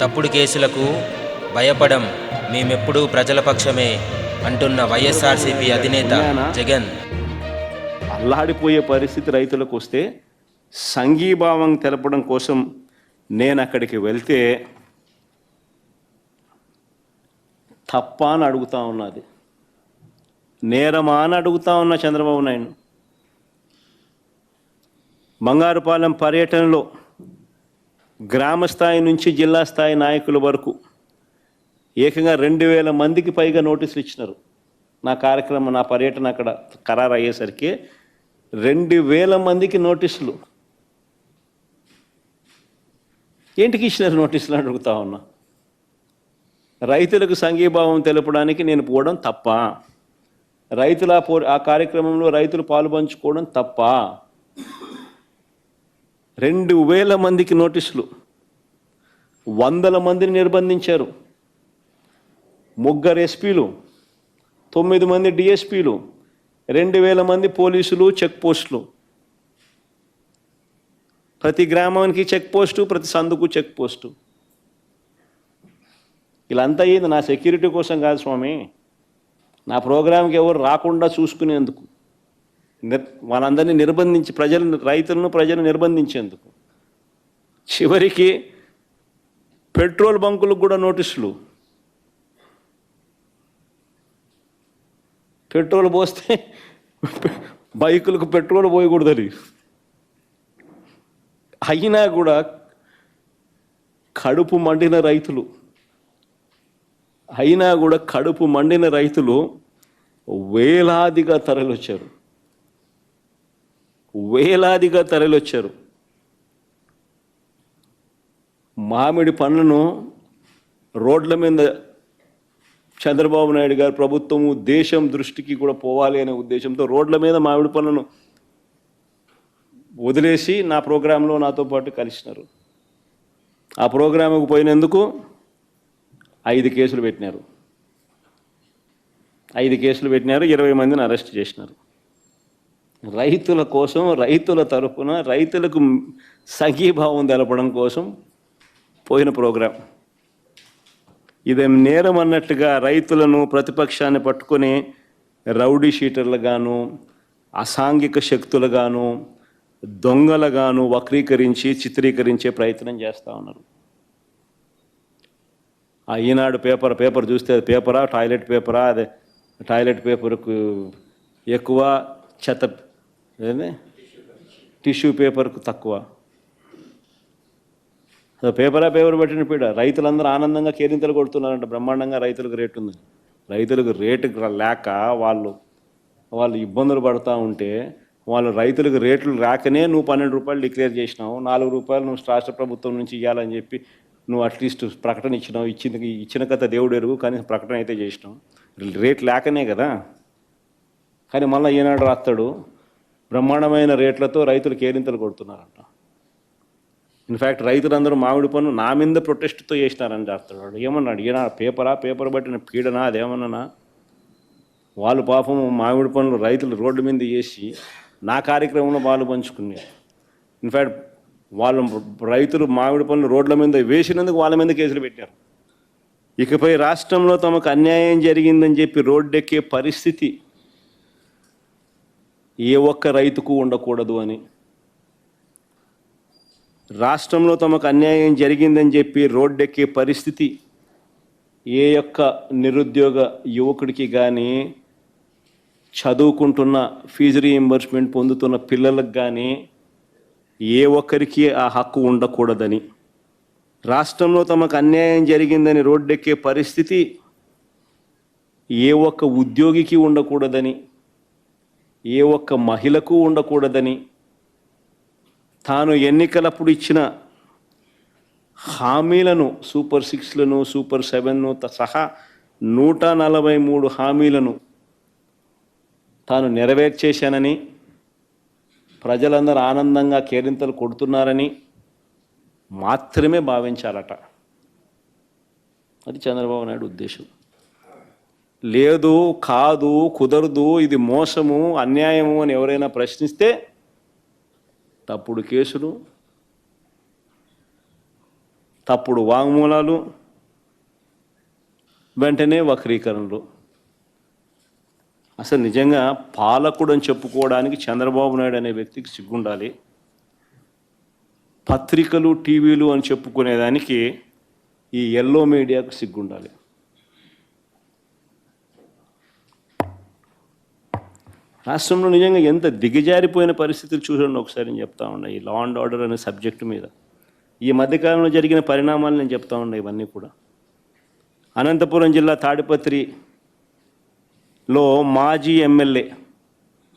తప్పుడు కేసులకు భయపడం మేమెప్పుడూ ప్రజల పక్షమే అంటున్న వైఎస్ఆర్సీపీ అధినేత జగన్. అల్లాడిపోయే పరిస్థితి రైతులకు వస్తే సంఘీభావం తెలపడం కోసం నేను అక్కడికి వెళ్తే తప్ప అని అడుగుతా ఉన్నది. నేరమా అని అడుగుతా ఉన్న చంద్రబాబు నాయుడు. బంగారుపాలెం పర్యటనలో గ్రామ స్థాయి నుంచి జిల్లా స్థాయి నాయకుల వరకు ఏకంగా రెండు వేల మందికి పైగా నోటీసులు ఇచ్చినారు. నా కార్యక్రమం నా పర్యటన అక్కడ ఖరారు అయ్యేసరికి రెండు వేల మందికి నోటీసులు. ఏంటికి ఇచ్చినారు నోటీసులు అని అడుగుతా ఉన్నా. రైతులకు సంఘీభావం తెలపడానికి నేను పోవడం తప్ప రైతుల పో ఆ కార్యక్రమంలో రైతులు పాలుపంచుకోవడం తప్ప రెండు వేల మందికి నోటీసులు. వందల మందిని నిర్బంధించారు. ముగ్గురు ఎస్పీలు తొమ్మిది మంది డిఎస్పీలు రెండు వేల మంది పోలీసులు చెక్ పోస్టులు. ప్రతి గ్రామానికి చెక్ పోస్టు ప్రతి సందుకు చెక్ పోస్టు. ఇలాంతా అయ్యింది నా సెక్యూరిటీ కోసం కాదు స్వామి. నా ప్రోగ్రాంకి ఎవరు రాకుండా చూసుకునేందుకు. నిర్ నిర్బంధించి ప్రజలను రైతులను ప్రజలను నిర్బంధించేందుకు. చివరికి పెట్రోల్ బంకులకు కూడా నోటీసులు. పెట్రోల్ పోస్తే బైకులకు పెట్రోల్ పోయకూడదని. అయినా కూడా కడుపు మండిన రైతులు అయినా కూడా కడుపు మండిన రైతులు వేలాదిగా తరలొచ్చారు వేలాదిగా తరలొచ్చారు మామిడి పండ్లను రోడ్ల మీద చంద్రబాబు నాయుడు గారు ప్రభుత్వము దేశం దృష్టికి కూడా పోవాలి అనే ఉద్దేశంతో రోడ్ల మీద మామిడి పనులను వదిలేసి నా ప్రోగ్రాంలో నాతో పాటు కలిసినారు. ఆ ప్రోగ్రాంకు పోయినందుకు ఐదు కేసులు పెట్టినారు. ఐదు కేసులు పెట్టినారు ఇరవై మందిని అరెస్ట్ చేసినారు. రైతుల కోసం రైతుల తరపున రైతులకు సంఘీభావం తెలపడం కోసం పోయిన ప్రోగ్రాం. ఇదేం నేరం అన్నట్టుగా రైతులను ప్రతిపక్షాన్ని పట్టుకొని రౌడీ షీటర్లుగాను అసాంఘిక శక్తులుగాను దొంగలుగాను వక్రీకరించి చిత్రీకరించే ప్రయత్నం చేస్తూ ఉన్నారు. ఆ ఈనాడు పేపర్ పేపర్ చూస్తే అది పేపరా టాయిలెట్ పేపరా అదే టాయిలెట్ పేపర్కు ఎక్కువ చెత్త టిష్యూ పేపర్కు తక్కువ. పేపరా పేపర్ పెట్టిన పీడ. రైతులందరూ ఆనందంగా కేరింతలు కొడుతున్నారంట. బ్రహ్మాండంగా రైతులకు రేటు ఉంది. రైతులకు రేటు లేక వాళ్ళు వాళ్ళు ఇబ్బందులు పడుతూ ఉంటే వాళ్ళు రైతులకు రేట్లు రాకనే నువ్వు పన్నెండు రూపాయలు డిక్లేర్ చేసినావు. నాలుగు రూపాయలు నువ్వు రాష్ట్ర ప్రభుత్వం నుంచి ఇవ్వాలని చెప్పి నువ్వు అట్లీస్ట్ ప్రకటన ఇచ్చినావు. ఇచ్చిన ఇచ్చిన కథ దేవుడు ఎరుగు కానీ ప్రకటన అయితే చేసినావు. రేట్ లేకనే కదా. కానీ మళ్ళీ ఈనాడు రాస్తాడు. బ్రహ్మాండమైన రేట్లతో రైతులు కేరింతలు కొడుతున్నారంట. ఇన్ఫ్యాక్ట్ రైతులందరూ మామిడి పన్ను నా మీద ప్రొటెస్ట్తో చేసినారని చేస్తున్నాడు. ఏమన్నాడు? ఈయన పేపరా పేపర్ పట్టిన పీడనా అదేమన్నా వాళ్ళు పాపం మామిడి పనులు రైతులు రోడ్డు మీద చేసి నా కార్యక్రమంలో పాలు పంచుకున్నారు. ఇన్ఫ్యాక్ట్ వాళ్ళు రైతులు మామిడి పనులు రోడ్ల మీద వేసినందుకు వాళ్ళ మీద కేసులు పెట్టారు. ఇకపై రాష్ట్రంలో తమకు అన్యాయం జరిగిందని చెప్పి రోడ్డెక్కే పరిస్థితి ఏ ఒక్క రైతుకు ఉండకూడదు అని రాష్ట్రంలో తమకు అన్యాయం జరిగిందని చెప్పి రోడ్డెక్కే పరిస్థితి ఏ యొక్క నిరుద్యోగ యువకుడికి కానీ చదువుకుంటున్న ఫీజు రీఎంబర్స్మెంట్ పొందుతున్న పిల్లలకు కానీ ఏ ఒక్కరికి ఆ హక్కు ఉండకూడదని. రాష్ట్రంలో తమకు అన్యాయం జరిగిందని రోడ్డెక్కే పరిస్థితి ఏ ఒక్క ఉద్యోగికి ఉండకూడదని ఏ ఒక్క మహిళకు ఉండకూడదని తాను ఎన్నికలప్పుడు ఇచ్చిన హామీలను సూపర్ సిక్స్లను సూపర్ సెవెన్ను త- సహా నూట నలభై మూడు హామీలను తాను నెరవేర్చేశానని ప్రజలందరూ ఆనందంగా కేరింతలు కొడుతున్నారని మాత్రమే భావించాలట. అది చంద్రబాబు నాయుడు ఉద్దేశం. లేదు కాదు కుదరదు ఇది మోసము అన్యాయము అని ఎవరైనా ప్రశ్నిస్తే తప్పుడు కేసులు తప్పుడు వాంగ్మూలాలు వెంటనే వక్రీకరణలు. అసలు నిజంగా పాలకుడు అని చెప్పుకోవడానికి చంద్రబాబు నాయుడు అనే వ్యక్తికి సిగ్గుండాలి. పత్రికలు టీవీలు అని చెప్పుకునేదానికి ఈ ఎల్లో మీడియాకు సిగ్గుండాలి. రాష్ట్రంలో నిజంగా ఎంత దిగజారిపోయిన పరిస్థితులు చూడండి ఒకసారి నేను చెప్తా ఉన్నా. ఈ లా అండ్ ఆర్డర్ అనే సబ్జెక్టు మీద. ఈ మధ్యకాలంలో జరిగిన పరిణామాలు నేను చెప్తా ఉన్నా ఇవన్నీ కూడా. అనంతపురం జిల్లా తాడిపత్రిలో మాజీ ఎమ్మెల్యే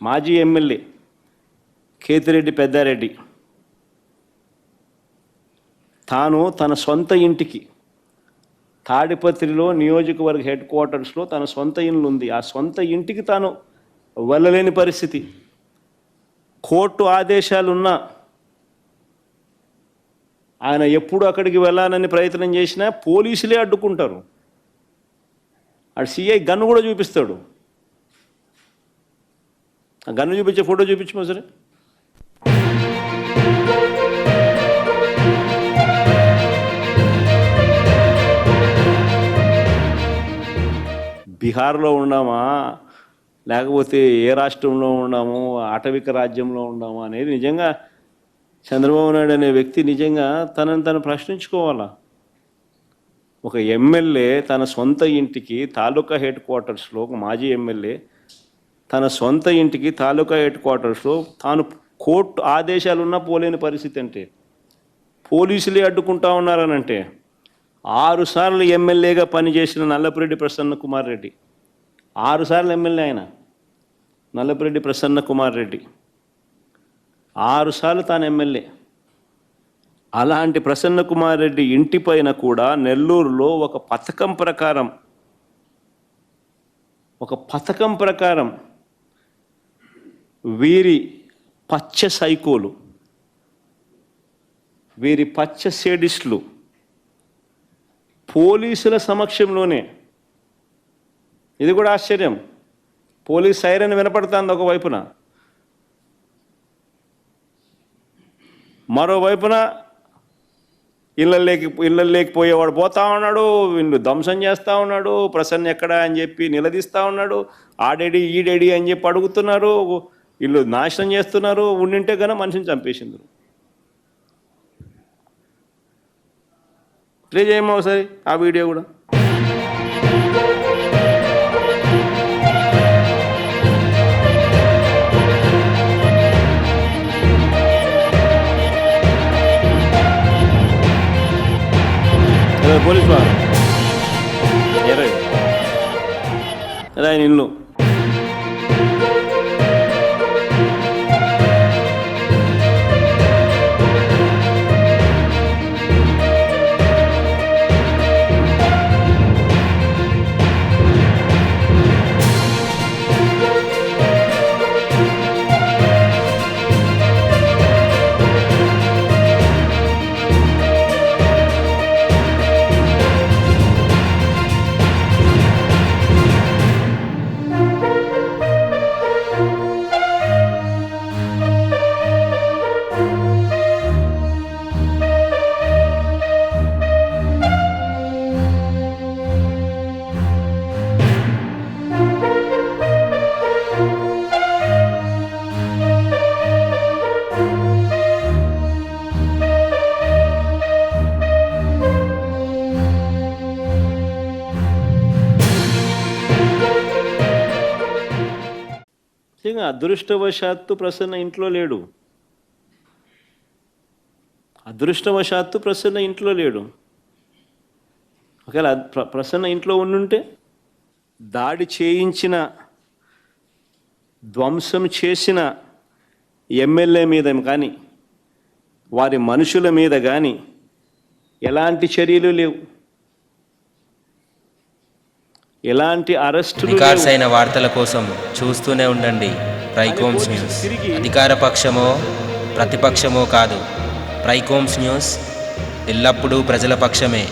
మాజీ ఎమ్మెల్యే కేతిరెడ్డి పెద్దారెడ్డి తాను తన సొంత ఇంటికి తాడిపత్రిలో నియోజకవర్గ హెడ్ క్వార్టర్స్లో తన సొంత ఇల్లు ఉంది. ఆ సొంత ఇంటికి తాను వెళ్ళలేని పరిస్థితి. కోర్టు ఆదేశాలున్నా ఆయన ఎప్పుడు అక్కడికి వెళ్ళాలని ప్రయత్నం చేసినా పోలీసులే అడ్డుకుంటారు. ఆ సిఐ గన్ను కూడా చూపిస్తాడు. ఆ గన్ను చూపించే ఫోటో చూపించమో సరే? బీహార్లో ఉన్నామా? లేకపోతే ఏ రాష్ట్రంలో ఉన్నాము ఆటవిక రాజ్యంలో ఉన్నాము అనేది నిజంగా చంద్రబాబు నాయుడు అనే వ్యక్తి నిజంగా తనని తను ప్రశ్నించుకోవాలా? ఒక ఎమ్మెల్యే తన సొంత ఇంటికి తాలూకా హెడ్ క్వార్టర్స్లో ఒక మాజీ ఎమ్మెల్యే తన సొంత ఇంటికి తాలూకా హెడ్ క్వార్టర్స్లో తాను కోర్టు ఆదేశాలున్నా పోలేని పరిస్థితి అంటే పోలీసులే అడ్డుకుంటా ఉన్నారనంటే ఆరుసార్లు ఎమ్మెల్యేగా పనిచేసిన నల్లపురెడ్డి ప్రసన్న కుమార్ రెడ్డి ఆరు సార్లు ఎమ్మెల్యే ఆయన. నల్లపురెడ్డి ప్రసన్న కుమార్ రెడ్డి. ఆరుసార్లు తాను ఎమ్మెల్యే. అలాంటి ప్రసన్న కుమార్ రెడ్డి ఇంటి పైన కూడా నెల్లూరులో ఒక పథకం ప్రకారం ఒక పథకం ప్రకారం వీరి పచ్చ సైకోలు వీరి పచ్చ సేడిస్టులు పోలీసుల సమక్షంలోనే ఇది కూడా ఆశ్చర్యం. పోలీస్ సైరన్ వినపడుతుంది ఒకవైపున మరోవైపున ఇళ్ళల్లోకి ఇళ్ళల్లోకి పోయేవాడు పోతా ఉన్నాడు వీళ్ళు ధ్వంసం చేస్తూ ఉన్నాడు ప్రసన్న ఎక్కడ అని చెప్పి నిలదీస్తూ ఉన్నాడు ఆడేడి ఈడేడి అని చెప్పి అడుగుతున్నారు వీళ్ళు నాశనం చేస్తున్నారు ఉండింటే కనుక మనిషిని చంపేసింది ప్లే చేయమో ఒకసారి ఆ వీడియో కూడా. పోలీసు వారు. ఎర్ర అదే ఇల్లు అదృష్టవశాత్తు ప్రసన్న ఇంట్లో లేడు. అదృష్టవశాత్తు ప్రసన్న ఇంట్లో లేడు. ఒకవేళ ప్రసన్న ఇంట్లో ఉండుంటే దాడి చేయించిన ధ్వంసం చేసిన ఎమ్మెల్యే మీద కానీ వారి మనుషుల మీద కానీ ఎలాంటి చర్యలు లేవు. ఎలాంటి అరెస్టులు రికార్డ్స్ అయిన వార్తల కోసం చూస్తూనే ఉండండి. ప్రైకోమ్స్ న్యూస్ అధికార పక్షమో ప్రతిపక్షమో కాదు. ప్రైకోమ్స్ న్యూస్ ఎల్లప్పుడూ ప్రజల పక్షమే.